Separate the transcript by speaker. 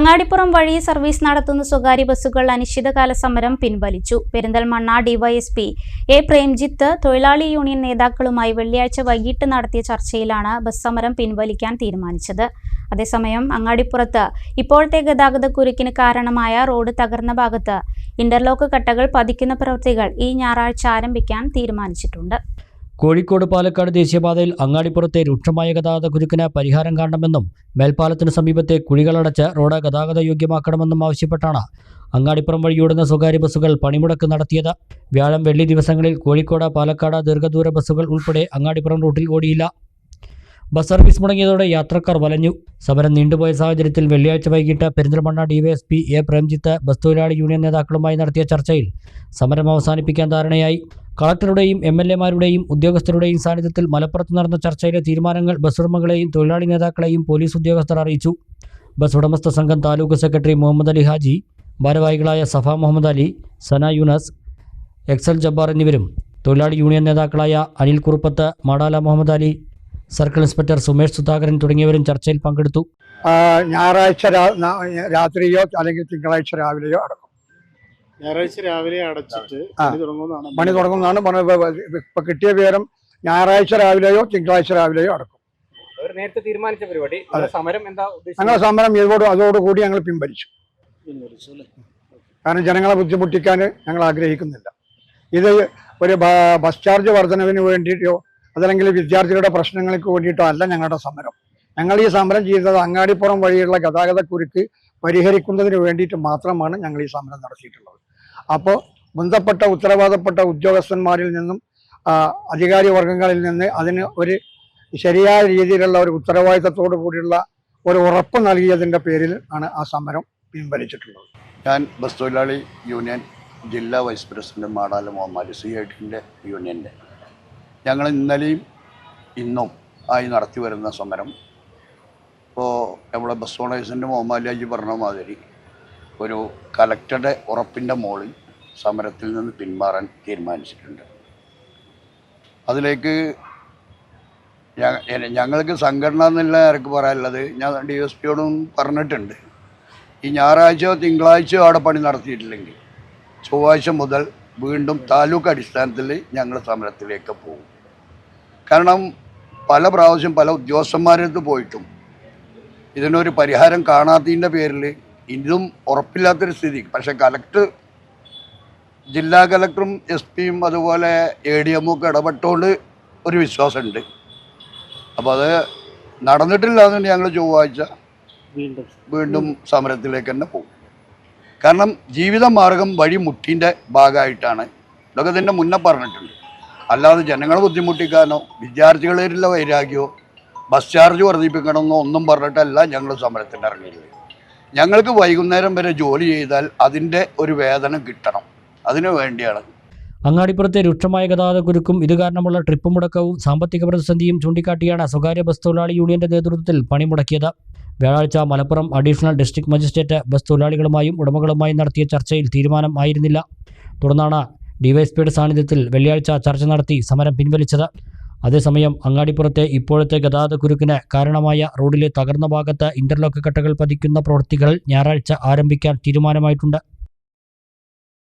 Speaker 1: അങ്ങാടിപ്പുറം വഴി സർവീസ് നടത്തുന്ന സ്വകാര്യ ബസ്സുകൾ അനിശ്ചിതകാല സമരം പിൻവലിച്ചു. പെരിന്തൽമണ്ണ ഡിവൈഎസ്പി എ പ്രേംജിത്ത് തൊഴിലാളി യൂണിയൻ നേതാക്കളുമായി വെള്ളിയാഴ്ച വൈകിട്ട് നടത്തിയ ചർച്ചയിലാണ് ബസ് സമരം പിൻവലിക്കാൻ തീരുമാനിച്ചത്. അതേസമയം അങ്ങാടിപ്പുറത്ത് ഇപ്പോഴത്തെ ഗതാഗതക്കുരുക്കിന് കാരണമായ റോഡ് തകർന്ന ഭാഗത്ത് ഇന്റർലോക്ക് കട്ടകൾ പതിക്കുന്ന പ്രവൃത്തികൾ ഈ ഞായറാഴ്ച ആരംഭിക്കാൻ തീരുമാനിച്ചിട്ടുണ്ട്.
Speaker 2: കോഴിക്കോട് പാലക്കാട് ദേശീയപാതയിൽ അങ്ങാടിപ്പുറത്തെ രൂക്ഷമായ ഗതാഗത കുരുക്കിന് പരിഹാരം കാണണമെന്നും മേൽപ്പാലത്തിന് സമീപത്തെ കുഴികളടച്ച് റോഡ് ഗതാഗത യോഗ്യമാക്കണമെന്നും ആവശ്യപ്പെട്ടാണ് അങ്ങാടിപ്പുറം വഴിയോടുന്ന സ്വകാര്യ ബസ്സുകൾ പണിമുടക്ക് നടത്തിയത്. വ്യാഴം വെള്ളി ദിവസങ്ങളിൽ കോഴിക്കോട് പാലക്കാട് ദീർഘദൂര ബസ്സുകൾ ഉൾപ്പെടെ അങ്ങാടിപ്പുറം റൂട്ടിൽ ഓടിയില്ല. ബസ് സർവീസ് മുടങ്ങിയതോടെ യാത്രക്കാർ വലഞ്ഞു. സമരം നീണ്ടുപോയ സാഹചര്യത്തിൽ വെള്ളിയാഴ്ച വൈകിട്ട് Perinthalmanna DYSP A Premjith bus തൊഴിലാളി യൂണിയൻ നേതാക്കളുമായി നടത്തിയ ചർച്ചയിൽ സമരം അവസാനിപ്പിക്കാൻ ധാരണയായി. കളക്ടറുടെയും എം എൽ എമാരുടെയും ഉദ്യോഗസ്ഥരുടെയും സാന്നിധ്യത്തിൽ മലപ്പുറത്ത് നടന്ന ചർച്ചയിലെ തീരുമാനങ്ങൾ ബസ് ഉടമകളെയും തൊഴിലാളി നേതാക്കളെയും പോലീസ് ഉദ്യോഗസ്ഥർ അറിയിച്ചു. ബസ് ഉടമസ്ഥ സംഘം താലൂക്ക് സെക്രട്ടറി മുഹമ്മദ് അലി ഹാജി ഭാരവാഹികളായ സഫ മുഹമ്മദ് അലി സന യുനസ് എക്സൽ ജബ്ബാർ എന്നിവരും തൊഴിലാളി യൂണിയൻ നേതാക്കളായ അനിൽ കുറുപ്പത്ത് മാടാല മുഹമ്മദ് അലി സർക്കിൾ ഇൻസ്പെക്ടർ സുമേഷ് സുധാകരൻ തുടങ്ങിയവരും ചർച്ചയിൽ പങ്കെടുത്തു.
Speaker 3: ഞായറാഴ്ച രാത്രിയോ അല്ലെങ്കിൽ തിങ്കളാഴ്ച രാവിലെയോ അടക്കും.
Speaker 4: ഞായറാഴ്ച രാവിലെ അടച്ചിട്ട്. പണി തുടങ്ങുന്നതാണ്
Speaker 3: പറഞ്ഞത്. ഇപ്പൊ- കിട്ടിയ വിവരം ഞായറാഴ്ച രാവിലെയോ തിങ്കളാഴ്ച രാവിലെയോ അടക്കും.
Speaker 5: അവർ നേരത്തെ തീരുമാനിച്ച പരിപാടി. സമരം എന്താ
Speaker 3: ഞങ്ങളെ സമരം ഇതോട് അതോടുകൂടി ഞങ്ങൾ പിൻവലിച്ചു? കാരണം ജനങ്ങളെ ബുദ്ധിമുട്ടിക്കാൻ ഞങ്ങൾ ആഗ്രഹിക്കുന്നില്ല. ഇത് ഒരു ബസ് ചാർജ് വർധനവിന് വേണ്ടിയിട്ടോ അതല്ലെങ്കിൽ വിദ്യാർത്ഥികളുടെ പ്രശ്നങ്ങൾക്ക് വേണ്ടിയിട്ടോ അല്ല ഞങ്ങളുടെ സമരം. ഞങ്ങൾ ഈ സമരം ചെയ്തത് അങ്ങാടിപ്പുറം വഴിയുള്ള ഗതാഗത കുരുക്ക് പരിഹരിക്കുന്നതിന് വേണ്ടിയിട്ട് മാത്രമാണ് ഞങ്ങൾ ഈ സമരം നടത്തിയിട്ടുള്ളത്. അപ്പോൾ ബന്ധപ്പെട്ട ഉത്തരവാദപ്പെട്ട ഉദ്യോഗസ്ഥന്മാരിൽ നിന്നും അധികാരി വർഗങ്ങളിൽ നിന്ന് അതിന് ഒരു ശരിയായ രീതിയിലുള്ള ഒരു ഉത്തരവാദിത്തത്തോടു കൂടിയുള്ള ഒരു ഉറപ്പ് നൽകിയതിന്റെ പേരിൽ ആണ് ആ സമരം പിൻവലിച്ചിട്ടുള്ളത്.
Speaker 6: ഞാൻ ബസ് തൊഴിലാളി യൂണിയൻ ജില്ലാ vice president Madala Muhammad C I യൂണിയന്റെ ഞങ്ങൾ ഇന്നലെയും ഇന്നും ആയി നടത്തി വരുന്ന സമരം ഇപ്പോൾ നമ്മുടെ ബസ് ഓണേഴ്സിന്റെ മുഹമ്മദ് ഹാജി പറഞ്ഞ മാതിരി ഒരു കലക്ടറുടെ ഉറപ്പിന്റെ മുകളിൽ സമരത്തിൽ നിന്ന് പിന്മാറാൻ തീരുമാനിച്ചിട്ടുണ്ട്. അതിലേക്ക് ഞങ്ങൾക്ക് സംഘടന എന്നുള്ള ആർക്ക് പറയാനുള്ളത്. ഞാൻ ഡി എസ് പിയോടും പറഞ്ഞിട്ടുണ്ട്. ഈ ഞായറാഴ്ചയോ തിങ്കളാഴ്ചയോ അവിടെ പണി നടത്തിയിട്ടില്ലെങ്കിൽ ചൊവ്വാഴ്ച മുതൽ വീണ്ടും താലൂക്ക് അടിസ്ഥാനത്തിൽ ഞങ്ങൾ സമരത്തിലേക്ക് പോകും. കാരണം പല പ്രാവശ്യം പല ഉദ്യോഗസ്ഥന്മാരടുത്ത് പോയിട്ടും ഇതിനൊരു പരിഹാരം കാണാത്തതിന്റെ പേരിൽ ഇതും ഉറപ്പില്ലാത്തൊരു സ്ഥിതി. പക്ഷേ കലക്ടർ ജില്ലാ കലക്ടറും എസ് പിയും അതുപോലെ എ ഡി എമ്മും ഒക്കെ ഇടപെട്ടുകൊണ്ട് ഒരു വിശ്വാസമുണ്ട് അപ്പോൾ അത് നടന്നിട്ടില്ല എന്ന് ഞങ്ങൾ ചൊവ്വാഴ്ച
Speaker 4: വീണ്ടും.
Speaker 6: വീണ്ടും സമരത്തിലേക്ക് തന്നെ പോകും. കാരണം ജീവിതമാർഗം മാർഗം വഴി മുട്ടിന്റെ ഭാഗമായിട്ടാണ് ഇതൊക്കെ തന്നെ മുന്നേ പറഞ്ഞിട്ടുണ്ട്. അല്ലാതെ ജനങ്ങളെ ബുദ്ധിമുട്ടിക്കാനോ വിദ്യാർത്ഥികളിലുള്ള വൈരാഗ്യമോ ബസ് ചാർജ് വർദ്ധിപ്പിക്കണമെന്നോ ഒന്നും പറഞ്ഞിട്ടല്ല ഞങ്ങൾ സമരത്തിന് ഇറങ്ങിയത് ഞങ്ങൾക്ക് വൈകുന്നേരം വരെ ജോലി ചെയ്താൽ അതിന്റെ ഒരു വേതനം കിട്ടണം. അതിനു വേണ്ടിയാണ്.
Speaker 2: അങ്ങാടിപ്പുറത്തെ രൂക്ഷമായ ഗതാഗത കുരുക്കും ഇത് കാരണമുള്ള ട്രിപ്പ് മുടക്കവും സാമ്പത്തിക പ്രതിസന്ധിയും ചൂണ്ടിക്കാട്ടിയാണ് സ്വകാര്യ ബസ് തൊഴിലാളി യൂണിയന്റെ നേതൃത്വത്തിൽ പണിമുടക്കിയത് വ്യാഴാഴ്ച Malappuram additional district magistrate bus തൊഴിലാളികളുമായും ഉടമകളുമായും നടത്തിയ ചർച്ചയിൽ തീരുമാനം ആയിരുന്നില്ല. തുടർന്നാണ് ഡിവൈഎസ്പിയുടെ സാന്നിധ്യത്തിൽ വെള്ളിയാഴ്ച ചർച്ച നടത്തി സമരം പിൻവലിച്ചത്. അതേസമയം അങ്ങാടിപ്പുറത്തെ ഇപ്പോഴത്തെ ഗതാഗത കുരുക്കിന് കാരണമായ റോഡിലെ തകർന്ന ഭാഗത്ത് ഇന്റർലോക്ക് കട്ടകൾ പതിക്കുന്ന പ്രവൃത്തികൾ ഞായറാഴ്ച ആരംഭിക്കാൻ തീരുമാനമായിട്ടുണ്ട്.